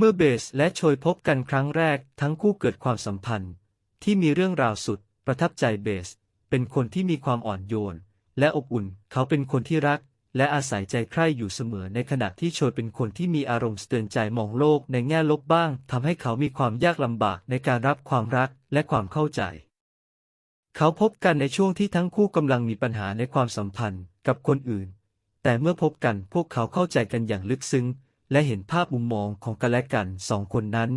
เมื่อเบสและโชยพบกันครั้งแรกทั้งคู่เกิดความสัมพันธ์ ที่มีเรื่องราวสุด ประทับใจเบส เป็นคนที่มีความอ่อนโยน และอบอุ่นเขาเป็นคนที่รัก และอาศัยใจใคร่อยู่เสมอในขณะที่โชยเป็นคนที่มีอารมณ์เตือนใจมองโลกในแง่ลบบ้างทำให้เขามีความยากลำบากในการรับความรักและความเข้าใจ เขาพบกันในช่วงที่ทั้งคู่กำลังมีปัญหาในความสัมพันธ์กับคนอื่น แต่เมื่อพบกันพวกเขาเข้าใจกันอย่างลึกซึ้ง และเห็นภาพมุมมองของกันและกันสองคนนั้น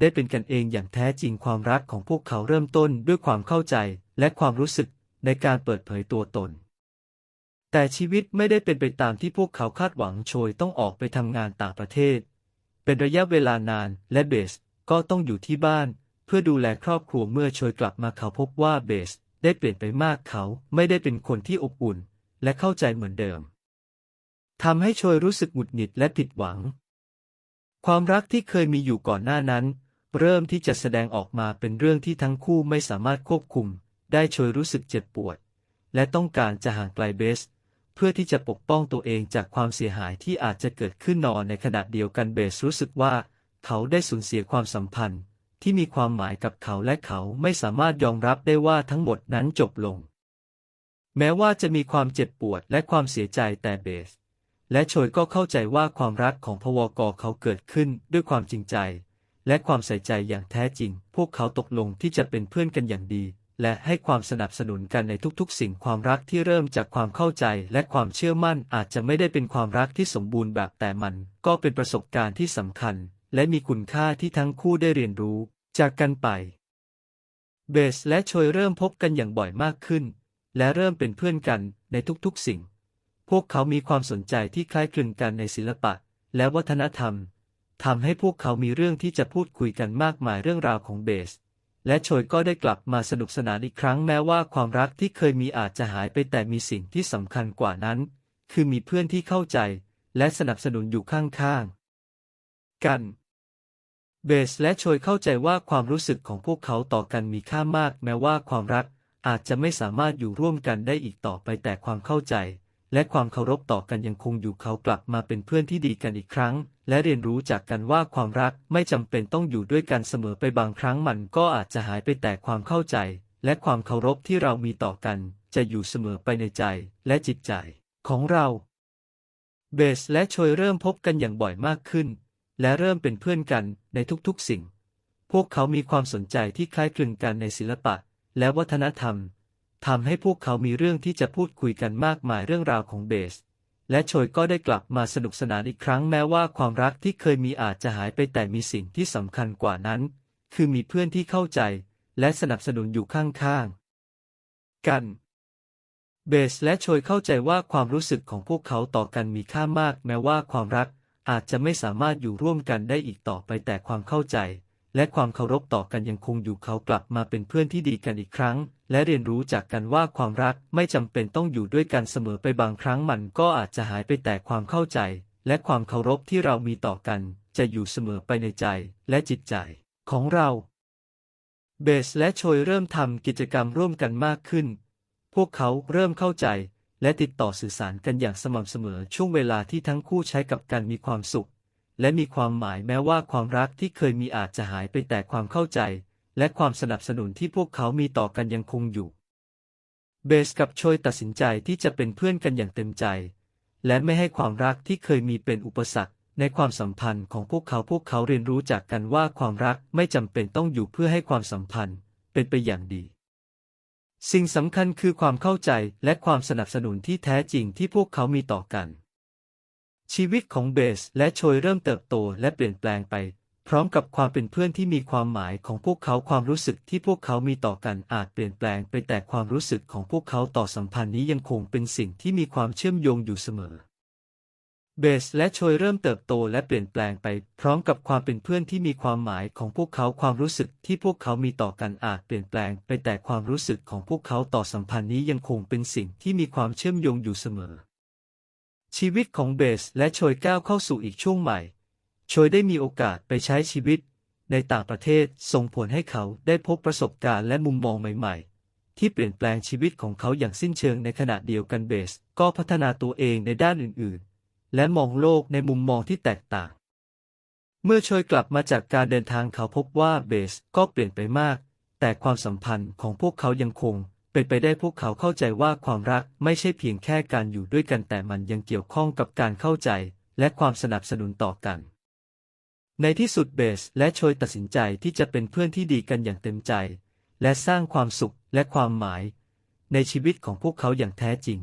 ได้เป็นกันเองอย่างแท้จริงความรักของพวกเขาเริ่มต้นด้วยความเข้าใจและความรู้สึกในการเปิดเผยตัวตน แต่ชีวิตไม่ได้เป็นไปตามที่พวกเขาคาดหวังโชยต้องออกไปทำงานต่างประเทศ เป็นระยะเวลานานและเบสก็ต้องอยู่ที่บ้าน เพื่อดูแลครอบครัวเมื่อโชยกลับมาเขาพบว่าเบสได้เปลี่ยนไปมากเขาไม่ได้เป็นคนที่อบอุ่น และเข้าใจเหมือนเดิม ทำให้โชยรู้สึกหงุดหงิดและผิดหวัง ความรักที่เคยมีอยู่ก่อนหน้านั้น เริ่มที่จะแสดงออกมาเป็นเรื่องที่ทั้งคู่ไม่สามารถควบคุม ได้โชยรู้สึกเจ็บปวด และต้องการจะห่างไกลเบส เพื่อที่จะปกป้องตัวเองจากความเสียหายที่อาจจะเกิดขึ้นนอนในขณะเดียวกันเบสรู้สึกว่า เขาได้สูญเสียความสัมพันธ์ ที่มีความหมายกับเขาและเขาไม่สามารถยอมรับได้ว่าทั้งหมดนั้นจบลง แม้ว่าจะมีความเจ็บปวดและความเสียใจแต่เบส และโชยก็เข้าใจว่าความรักของพวกเขาเกิดขึ้นด้วยความจริงใจ และความใส่ใจอย่างแท้จริง พวกเขาตกลงที่จะเป็นเพื่อนกันอย่างดี และให้ความสนับสนุนกันในทุกๆ สิ่งความรักที่เริ่มจากความเข้าใจและความเชื่อมั่นอาจจะไม่ได้เป็นความรักที่สมบูรณ์แบบแต่มัน ก็เป็นประสบการณ์ที่สำคัญ และมีคุณค่าที่ทั้งคู่ได้เรียนรู้ จากกันไป เบสและโชยเริ่มพบกันอย่างบ่อยมากขึ้น และเริ่มเป็นเพื่อนกันในทุกๆ สิ่ง พวกเขามีความสนใจที่คล้ายคลึงกันในศิลปะ และวัฒนธรรมทำให้พวกเขามีเรื่องที่จะพูดคุยกันมากมายเรื่องราวของเบส และโชยก็ได้กลับมาสนุกสนานอีกครั้งแม้ว่าความรักที่เคยมีอาจจะหายไปแต่มีสิ่งที่สำคัญกว่านั้น คือมีเพื่อนที่เข้าใจ และสนับสนุนอยู่ข้างๆ กัน เบสและโชยเข้าใจว่าความรู้สึกของพวกเขาต่อกันมีค่ามาก แม้ว่าความรักอาจจะไม่สามารถอยู่ร่วมกันได้อีกต่อไปแต่ความเข้าใจ และความเคารพต่อกันยังคงอยู่เขากลับมาเป็นเพื่อนที่ดีกันอีกครั้ง และเรียนรู้จากกันว่าความรักไม่จำเป็นต้องอยู่ด้วยกันเสมอไปบางครั้งมันก็อาจจะหายไปแต่ความเข้าใจ และความเคารพที่เรามีต่อกัน จะอยู่เสมอไปในใจและจิตใจ ของเรา เบสและโชยเริ่มพบกันอย่างบ่อยมากขึ้น และเริ่มเป็นเพื่อนกันในทุกๆสิ่ง พวกเขามีความสนใจที่คล้ายคลึงกันในศิลปะ และวัฒนธรรม ทำให้พวกเขามีเรื่องที่จะพูดคุยกันมากมายเรื่องราวของเบส และโชยก็ได้กลับมาสนุกสนานอีกครั้งแม้ว่าความรักที่เคยมีอาจจะหายไปแต่มีสิ่งที่สำคัญกว่านั้น คือมีเพื่อนที่เข้าใจ และสนับสนุนอยู่ข้างๆ กันเบสและโชยเข้าใจว่าความรู้สึกของพวกเขาต่อกันมีค่ามาก แม้ว่าความรักอาจจะไม่สามารถอยู่ร่วมกันได้อีกต่อไปแต่ความเข้าใจ และความเคารพต่อกันยังคงอยู่เขากลับมาเป็นเพื่อนที่ดีกันอีกครั้ง และเรียนรู้จากกันว่าความรักไม่จำเป็นต้องอยู่ด้วยกันเสมอไปบางครั้งมันก็อาจจะหายไปแต่ความเข้าใจ และความเคารพที่เรามีต่อกัน จะอยู่เสมอไปในใจและจิตใจของเราเบสและโชยเริ่มทำกิจกรรมร่วมกันมากขึ้น พวกเขาเริ่มเข้าใจ และติดต่อสื่อสารกันอย่างสม่ำเสมอช่วงเวลาที่ทั้งคู่ใช้กับกันมีความสุข และมีความหมายแม้ว่าความรักที่เคยมีอาจจะหายไปแต่ความเข้าใจ และความสนับสนุนที่พวกเขามีต่อกันยังคงอยู่ เบสกับโชยตัดสินใจที่จะเป็นเพื่อนกันอย่างเต็มใจ และไม่ให้ความรักที่เคยมีเป็นอุปสรรค ในความสัมพันธ์ของพวกเขาพวกเขาเรียนรู้จากกันว่าความรักไม่จำเป็นต้องอยู่เพื่อให้ความสัมพันธ์เป็นไปอย่างดีสิ่งสำคัญคือความเข้าใจและความสนับสนุนที่แท้จริงที่พวกเขามีต่อกัน ชีวิตของเบสและโชยเริ่มเติบโตและเปลี่ยนแปลงไป พร้อมกับความเป็นเพื่อนที่มีความหมายของพวกเขาความรู้สึกที่พวกเขามีต่อกันอาจเปลี่ยนแปลงไปแต่ความรู้สึกของพวกเขาต่อสัมพันธ์นี้ยังคงเป็นสิ่งที่มีความเชื่อมโยงอยู่เสมอเบสและโชยเริ่มเติบโตและเปลี่ยนแปลงไป พร้อมกับความเป็นเพื่อนที่มีความหมายของพวกเขาความรู้สึกที่พวกเขามีต่อกันอาจเปลี่ยนแปลงไปแต่ความรู้สึกของพวกเขาต่อสัมพันธ์นี้ยังคงเป็นสิ่งที่มีความเชื่อมโยงอยู่เสมอ ชีวิตของเบสและโชยก้าวเข้าสู่อีกช่วงใหม่ โชยได้มีโอกาสไปใช้ชีวิต ในต่างประเทศส่งผลให้เขาได้พบประสบการณ์และมุมมองใหม่ ๆ ที่เปลี่ยนแปลงชีวิตของเขาอย่างสิ้นเชิงในขณะเดียวกันเบส ก็พัฒนาตัวเองในด้านอื่น ๆ และมองโลกในมุมมองที่แตกต่าง เมื่อโชยกลับมาจากการเดินทางเขาพบว่าเบสก็เปลี่ยนไปมาก แต่ความสัมพันธ์ของพวกเขายังคง เป็นไปได้พวกเขาเข้าใจว่าความรักไม่ใช่เพียงแค่การอยู่ด้วยกันแต่มันยังเกี่ยวข้องกับการเข้าใจ และความสนับสนุนต่อกัน ในที่สุดเบสและโชยตัดสินใจที่จะเป็นเพื่อนที่ดีกันอย่างเต็มใจ และสร้างความสุขและความหมาย ในชีวิตของพวกเขาอย่างแท้จริง